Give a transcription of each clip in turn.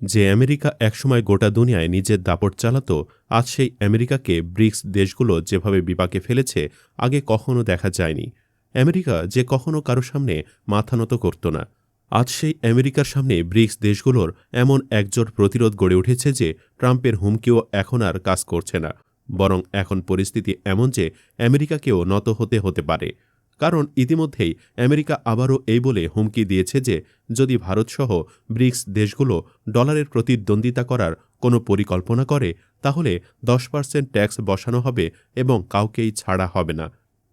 যে আমেরিকা একসময় গোটা দুনিয়ায় নিজের দাপট চালাত, আজ সেই আমেরিকাকে ব্রিক্স দেশগুলো যেভাবে বিপাকে ফেলেছে, আগে কখনো দেখা যায়নি। আমেরিকা যে কখনো কারও সামনে মাথা নত করত না। আজ সেই আমেরিকার সামনে ব্রিক্স দেশগুলোর এমন একজোট প্রতিরোধ গড়ে উঠেছে যে ট্রাম্পের হুমকিও এখন আর কাজ করছে না। বরং এখন পরিস্থিতি এমন যে আমেরিকাকেও নত হতে হতে পারে। কারণ ইতিমধ্যেই আমেরিকা আবারও এই বলে হুমকি দিয়েছে যে, যদি ভারতসহ ব্রিক্স দেশগুলো ডলারের প্রতিদ্বন্দ্বিতা করার কোনো পরিকল্পনা করে, তাহলে দশ পার্সেন্ট ট্যাক্স বসানো হবে এবং কাউকেই ছাড়া হবে না।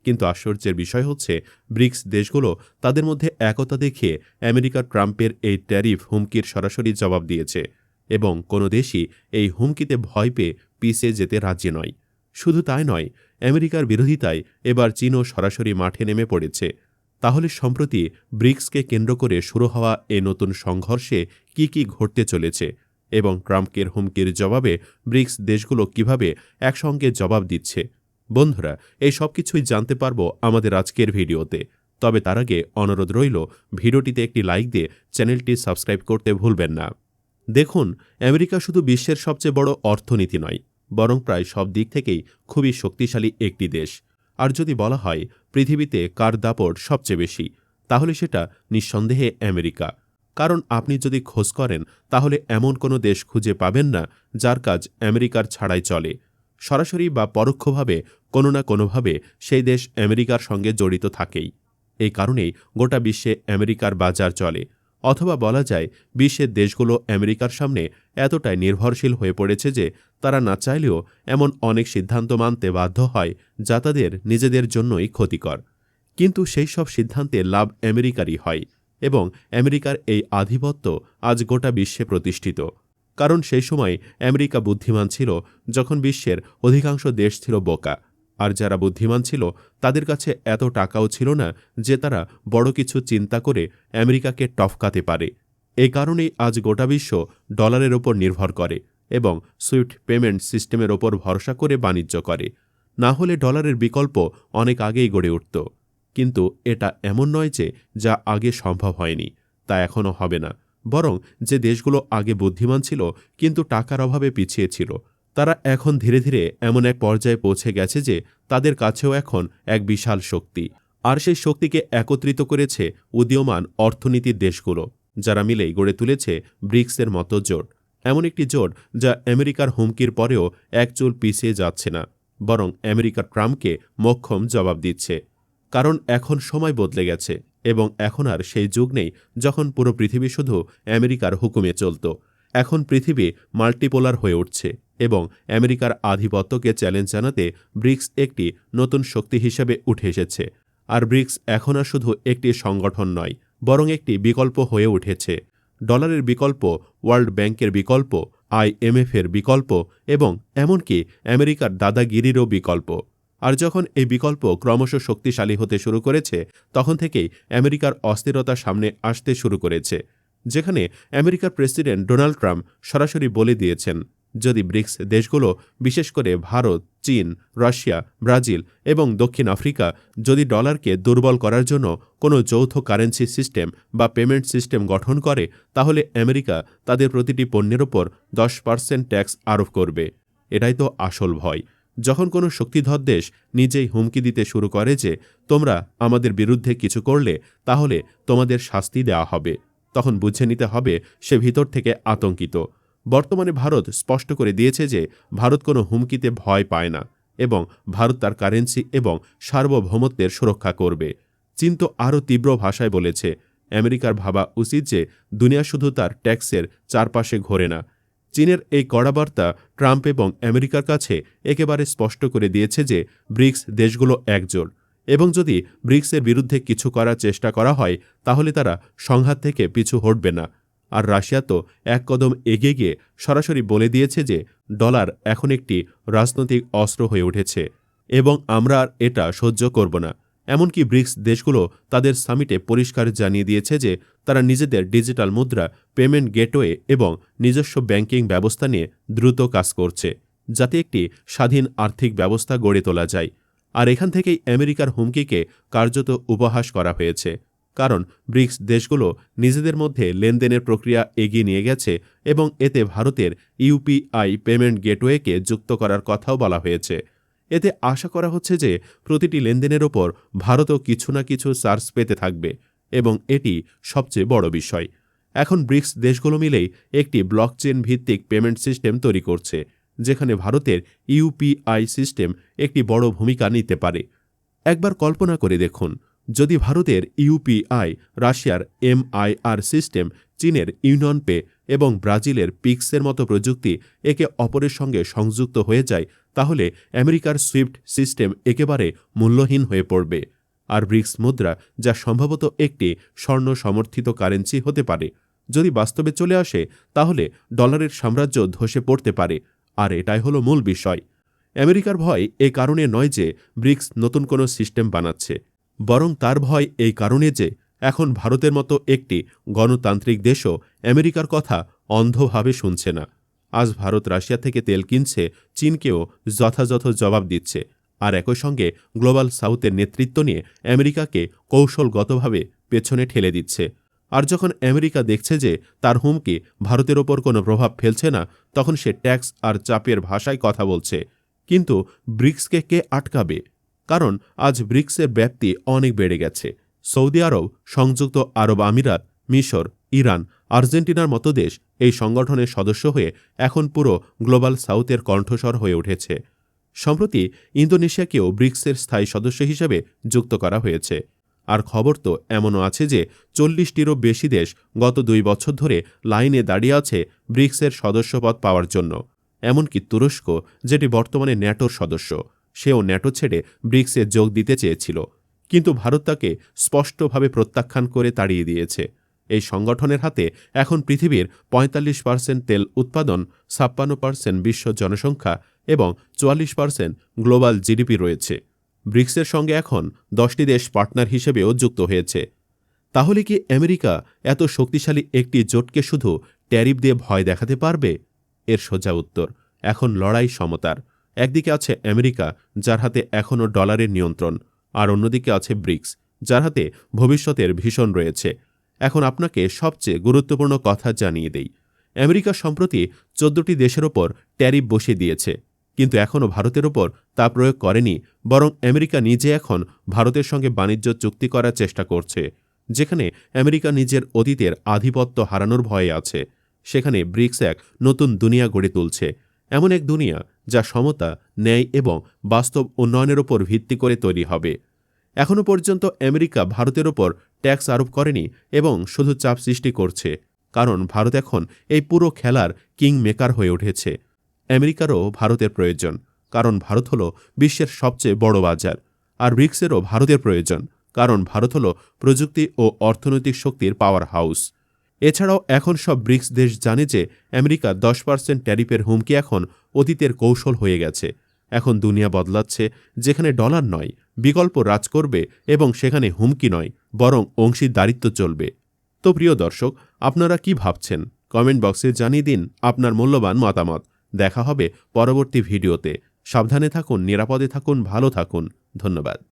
কিন্তু আশ্চর্যের বিষয় হচ্ছে, ব্রিক্স দেশগুলো তাদের মধ্যে একতা দেখিয়ে আমেরিকা ট্রাম্পের এই ট্যারিফ হুমকির সরাসরি জবাব দিয়েছে এবং কোনো দেশই এই হুমকিতে ভয় পেয়ে পিছিয়ে যেতে রাজি নয়। শুধু তাই নয় আমেরিকার বিরোধিতায় এবার চীনও সরাসরি মাঠে নেমে পড়েছে। তাহলে সম্প্রতি ব্রিক্সকে কেন্দ্র করে শুরু হওয়া এ নতুন সংঘর্ষে কি কি ঘটতে চলেছে এবং ট্রাম্পকের হুমকির জবাবে ব্রিক্স দেশগুলো কীভাবে একসঙ্গে জবাব দিচ্ছে? বন্ধুরা, এই সব কিছুই জানতে পারব আমাদের আজকের ভিডিওতে। তবে তার আগে অনুরোধ রইল, ভিডিওটিতে একটি লাইক দিয়ে চ্যানেলটি সাবস্ক্রাইব করতে ভুলবেন না। দেখুন, আমেরিকা শুধু বিশ্বের সবচেয়ে বড় অর্থনীতি নয় বরং প্রায় সব দিক থেকেই খুবই শক্তিশালী একটি দেশ। আর যদি বলা হয় পৃথিবীতে কার দাপট সবচেয়ে বেশি, তাহলে সেটা নিঃসন্দেহে আমেরিকা। কারণ আপনি যদি খোঁজ করেন, তাহলে এমন কোনো দেশ খুঁজে পাবেন না যার কাজ আমেরিকার ছাড়াই চলে। সরাসরি বা পরোক্ষভাবে কোনো না কোনোভাবে সেই দেশ আমেরিকার সঙ্গে জড়িত থাকেই। এই কারণেই গোটা বিশ্বে আমেরিকার বাজার চলে। অথবা বলা যায়, বিশ্বের দেশগুলো আমেরিকার সামনে এতটাই নির্ভরশীল হয়ে পড়েছে যে তারা না চাইলেও এমন অনেক সিদ্ধান্ত মানতে বাধ্য হয় যা তাদের নিজেদের জন্যই ক্ষতিকর। কিন্তু সেই সব সিদ্ধান্তে লাভ আমেরিকারই হয় এবং আমেরিকার এই আধিপত্য আজ গোটা বিশ্বে প্রতিষ্ঠিত। কারণ সেই সময় আমেরিকা বুদ্ধিমান ছিল যখন বিশ্বের অধিকাংশ দেশ ছিল বোকা। আর যারা বুদ্ধিমান ছিল, তাদের কাছে এত টাকাও ছিল না যে তারা বড় কিছু চিন্তা করে আমেরিকাকে টফকাতে পারে। এই কারণেই আজ গোটা বিশ্ব ডলারের ওপর নির্ভর করে এবং সুইফট পেমেন্ট সিস্টেমের ওপর ভরসা করে বাণিজ্য করে। না হলে ডলারের বিকল্প অনেক আগেই গড়ে উঠত। কিন্তু এটা এমন নয় যে যা আগে সম্ভব হয়নি, তা এখনও হবে না। বরং যে দেশগুলো আগে বুদ্ধিমান ছিল, কিন্তু টাকার অভাবে পিছিয়ে ছিল তারা এখন ধীরে ধীরে এমন এক পর্যায়ে পৌঁছে গেছে যে তাদের কাছেও এখন এক বিশাল শক্তি। আর সেই শক্তিকে একত্রিত করেছে উদীয়মান অর্থনীতির দেশগুলো, যারা মিলেই গড়ে তুলেছে ব্রিক্সের মতো জোট। এমন একটি জোট যা আমেরিকার হুমকির পরেও এক চুল পিছিয়ে যাচ্ছে না, বরং আমেরিকা ট্রাম্পকে মক্ষম জবাব দিচ্ছে। কারণ এখন সময় বদলে গেছে এবং এখন আর সেই যুগ নেই যখন পুরো পৃথিবী শুধু আমেরিকার হুকুমে চলত। এখন পৃথিবী মাল্টিপোলার হয়ে উঠছে। এবং আমেরিকার আধিপত্যকে চ্যালেঞ্জ জানাতে ব্রিক্স একটি নতুন শক্তি হিসেবে উঠে এসেছে। আর ব্রিক্স এখন আর শুধু একটি সংগঠন নয়, বরং একটি বিকল্প হয়ে উঠেছে। ডলারের বিকল্প, ওয়ার্ল্ড ব্যাংকের বিকল্প আইএমএফের বিকল্প এবং এমনকি আমেরিকার দাদাগিরিরও বিকল্প। আর যখন এই বিকল্প ক্রমশ শক্তিশালী হতে শুরু করেছে, তখন থেকেই আমেরিকার অস্থিরতা সামনে আসতে শুরু করেছে, যেখানে আমেরিকার প্রেসিডেন্ট ডোনাল্ড ট্রাম্প সরাসরি বলে দিয়েছেন যদি ব্রিক্স দেশগুলো, বিশেষ করে ভারত, চীন, রাশিয়া, ব্রাজিল এবং দক্ষিণ আফ্রিকা, যদি ডলারকে দুর্বল করার জন্য কোনো যৌথ কারেন্সি সিস্টেম বা পেমেন্ট সিস্টেম গঠন করে, তাহলে আমেরিকা তাদের প্রতিটি পণ্যের ওপর দশ পার্সেন্ট ট্যাক্স আরোপ করবে। এটাই তো আসল ভয়। যখন কোনো শক্তিধর দেশ নিজেই হুমকি দিতে শুরু করে যে, তোমরা আমাদের বিরুদ্ধে কিছু করলে, তাহলে তোমাদের শাস্তি দেওয়া হবে। তখন বুঝে নিতে হবে সে ভিতর থেকে আতঙ্কিত। বর্তমানে ভারত স্পষ্ট করে দিয়েছে যে ভারত কোনো হুমকিতে ভয় পায় না এবং ভারত তার কারেন্সি এবং সার্বভৌমত্বের সুরক্ষা করবে। চীন তো আরও তীব্র ভাষায় বলেছে, আমেরিকার ভাবা উচিত যে দুনিয়া শুধু তার ট্যাক্সের চারপাশে ঘোরে না। চীনের এই কড়াবার্তা ট্রাম্প এবং আমেরিকার কাছে একেবারে স্পষ্ট করে দিয়েছে যে ব্রিক্স দেশগুলো একজোট এবং যদি ব্রিক্সের বিরুদ্ধে কিছু করার চেষ্টা করা হয়, তাহলে তারা সংঘাত থেকে পিছু হটবে না। আর রাশিয়া তো এক কদম এগিয়ে গিয়ে সরাসরি বলে দিয়েছে যে ডলার এখন একটি রাজনৈতিক অস্ত্র হয়ে উঠেছে এবং আমরা আর এটা সহ্য করব না। এমনকি ব্রিক্স দেশগুলো তাদের সামিটে পরিষ্কার জানিয়ে দিয়েছে যে তারা নিজেদের ডিজিটাল মুদ্রা, পেমেন্ট গেটওয়ে এবং নিজস্ব ব্যাংকিং ব্যবস্থা নিয়ে দ্রুত কাজ করছে, যাতে একটি স্বাধীন আর্থিক ব্যবস্থা গড়ে তোলা যায়। আর এখান থেকেই আমেরিকার হুমকিকে কার্যত উপহাস করা হয়েছে। কারণ ব্রিক্স দেশগুলো নিজেদের মধ্যে লেনদেনের প্রক্রিয়া এগিয়ে নিয়ে গেছে এবং এতে ভারতের ইউপিআই পেমেন্ট গেটওয়েকে যুক্ত করার কথাও বলা হয়েছে। এতে আশা করা হচ্ছে যে প্রতিটি লেনদেনের ওপর ভারতও কিছু না কিছু চার্জ পেতে থাকবে এবং এটি সবচেয়ে বড় বিষয়। এখন ব্রিক্স দেশগুলো মিলেই একটি ব্লকচেন ভিত্তিক পেমেন্ট সিস্টেম তৈরি করছে, যেখানে ভারতের ইউপিআই সিস্টেম একটি বড় ভূমিকা নিতে পারে। একবার কল্পনা করে দেখুন যদি ভারতের ইউপিআই, রাশিয়ার এমআইআর সিস্টেম, চীনের ইউনিয়ন পে এবং ব্রাজিলের পিক্সের মতো প্রযুক্তি একে অপরের সঙ্গে সংযুক্ত হয়ে যায়, তাহলে আমেরিকার সুইফট সিস্টেম একেবারে মূল্যহীন হয়ে পড়বে। আর ব্রিক্স মুদ্রা, যা সম্ভবত একটি স্বর্ণ সমর্থিত কারেন্সি হতে পারে, যদি বাস্তবে চলে আসে, তাহলে ডলারের সাম্রাজ্য ধসে পড়তে পারে। আর এটাই হলো মূল বিষয়। আমেরিকার ভয় এ কারণে নয় যে ব্রিক্স নতুন কোনো সিস্টেম বানাচ্ছে। বরং তার ভয় এই কারণে যে এখন ভারতের মতো একটি গণতান্ত্রিক দেশও আমেরিকার কথা অন্ধভাবে শুনছে না। আজ ভারত রাশিয়া থেকে তেল কিনছে, চীনকেও যথাযথ জবাব দিচ্ছে। আর একই সঙ্গে গ্লোবাল সাউথের নেতৃত্ব নিয়ে আমেরিকাকে কৌশলগতভাবে পেছনে ঠেলে দিচ্ছে। আর যখন আমেরিকা দেখছে যে তার হুমকি ভারতের ওপর কোনো প্রভাব ফেলছে না, তখন সে ট্যাক্স আর চাপের ভাষায় কথা বলছে। কিন্তু ব্রিক্সকে কে আটকাবে? কারণ আজ ব্রিক্সের ব্যাপ্তি অনেক বেড়ে গেছে। সৌদি আরব, সংযুক্ত আরব আমিরাত, মিশর, ইরান, আর্জেন্টিনার মতো দেশ এই সংগঠনের সদস্য হয়ে এখন পুরো গ্লোবাল সাউথের কণ্ঠস্বর হয়ে উঠেছে। সম্প্রতি ইন্দোনেশিয়াকেও ব্রিক্সের স্থায়ী সদস্য হিসেবে যুক্ত করা হয়েছে। আর খবর তো এমনও আছে যে চল্লিশটিরও বেশি দেশ গত দুই বছর ধরে লাইনে দাঁড়িয়ে আছে ব্রিক্সের সদস্যপদ পাওয়ার জন্য। এমনকি তুরস্ক, যেটি বর্তমানে ন্যাটোর সদস্য। সেও ন্যাটো ছেড়ে ব্রিক্সে যোগ দিতে চেয়েছিল, কিন্তু ভারত তাকে স্পষ্টভাবে প্রত্যাখ্যান করে তাড়িয়ে দিয়েছে। এই সংগঠনের হাতে এখন পৃথিবীর পঁয়তাল্লিশ পার্সেন্ট তেল উৎপাদন, ছাপ্পান্ন পার্সেন্ট বিশ্ব জনসংখ্যা এবং চুয়াল্লিশ পার্সেন্ট গ্লোবাল জিডিপি রয়েছে। ব্রিক্সের সঙ্গে এখন দশটি দেশ পার্টনার হিসেবেও যুক্ত হয়েছে। তাহলে কি আমেরিকা এত শক্তিশালী একটি জোটকে শুধু ট্যারিফ দিয়ে ভয় দেখাতে পারবে? এর সোজা উত্তর, এখন লড়াই সমতার। একদিকে আছে আমেরিকা, যার হাতে এখনও ডলারের নিয়ন্ত্রণ, আর অন্যদিকে আছে ব্রিক্স, যার হাতে ভবিষ্যতের ভীষণ রয়েছে। এখন আপনাকে সবচেয়ে গুরুত্বপূর্ণ কথা জানিয়ে দেই। আমেরিকা সম্প্রতি চোদ্দটি দেশের ওপর ট্যারিফ বসিয়ে দিয়েছে, কিন্তু এখনও ভারতের ওপর তা প্রয়োগ করেনি, বরং আমেরিকা নিজে এখন ভারতের সঙ্গে বাণিজ্য চুক্তি করার চেষ্টা করছে, যেখানে আমেরিকা নিজের অতীতের আধিপত্য হারানোর ভয়ে আছে। সেখানে ব্রিক্স এক নতুন দুনিয়া গড়ে তুলছে। এমন এক দুনিয়া যা সমতা, ন্যায় এবং বাস্তব উন্নয়নের ওপর ভিত্তি করে তৈরি হবে। এখনও পর্যন্ত আমেরিকা ভারতের ওপর ট্যাক্স আরোপ করেনি এবং শুধু চাপ সৃষ্টি করছে, কারণ ভারত এখন এই পুরো খেলার কিং মেকার হয়ে উঠেছে। আমেরিকারও ভারতের প্রয়োজন, কারণ ভারত হল বিশ্বের সবচেয়ে বড় বাজার, আর ব্রিক্সেরও ভারতের প্রয়োজন, কারণ ভারত হল প্রযুক্তি ও অর্থনৈতিক শক্তির পাওয়ার হাউস এছাড়াও এখন সব ব্রিক্স দেশ জানে যে আমেরিকা দশ পার্সেন্ট ট্যারিফের হুমকি এখন অতীতের কৌশল হয়ে গেছে। এখন দুনিয়া বদলাচ্ছে, যেখানে ডলার নয়, বিকল্প রাজ করবে এবং সেখানে হুমকি নয়, বরং অংশীদারিত্ব চলবে। তো প্রিয় দর্শক, আপনারা কি ভাবছেন? কমেন্ট বক্সে জানিয়ে দিন আপনার মূল্যবান মতামত। দেখা হবে পরবর্তী ভিডিওতে। সাবধানে থাকুন, নিরাপদে থাকুন, ভালো থাকুন। ধন্যবাদ।